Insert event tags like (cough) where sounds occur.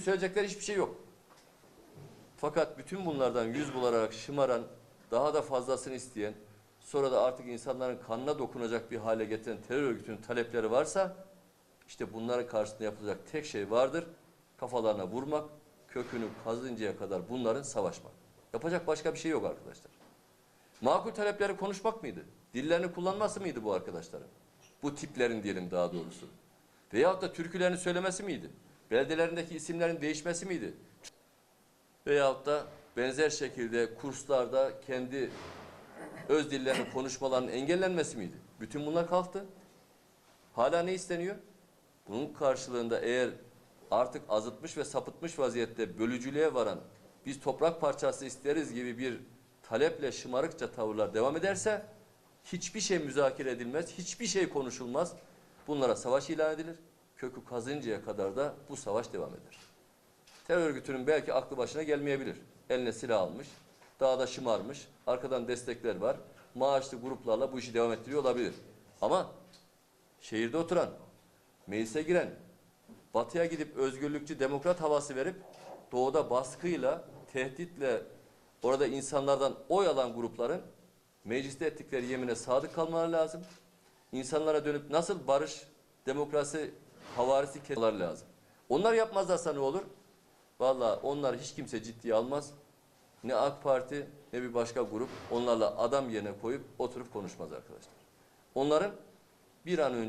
söyleyecekleri hiçbir şey yok. Fakat bütün bunlardan yüz bularak şımaran, daha da fazlasını isteyen, sonra da artık insanların kanına dokunacak bir hale getiren terör örgütünün talepleri varsa, işte bunların karşısında yapılacak tek şey vardır. Kafalarına vurmak, kökünü kazıncaya kadar bunların savaşmak. Yapacak başka bir şey yok arkadaşlar. Makul talepleri konuşmak mıydı? Dillerini kullanması mıydı bu arkadaşların? Bu tiplerin diyelim daha doğrusu. Veyahut da türkülerini söylemesi miydi? Beldelerindeki isimlerin değişmesi miydi? Veyahut da benzer şekilde kurslarda kendi öz dillerini (laughs) konuşmalarının engellenmesi miydi? Bütün bunlar kalktı. Hala ne isteniyor? Bunun karşılığında eğer artık azıtmış ve sapıtmış vaziyette bölücülüğe varan biz toprak parçası isteriz gibi bir taleple şımarıkça tavırlar devam ederse hiçbir şey müzakere edilmez, hiçbir şey konuşulmaz. Bunlara savaş ilan edilir. Kökü kazıncaya kadar da bu savaş devam eder. Terör örgütünün belki aklı başına gelmeyebilir. Eline silah almış, dağda şımarmış, arkadan destekler var. Maaşlı gruplarla bu işi devam ettiriyor olabilir. Ama şehirde oturan, meclise giren, batıya gidip özgürlükçü demokrat havası verip doğuda baskıyla, tehditle orada insanlardan oy alan grupların mecliste ettikleri yemine sadık kalmaları lazım. İnsanlara dönüp nasıl barış, demokrasi havarisi kesmeleri lazım. Onlar yapmazlarsa ne olur? Vallahi onlar hiç kimse ciddiye almaz. Ne AK Parti ne bir başka grup onlarla adam yerine koyup oturup konuşmaz arkadaşlar. Onların bir an önce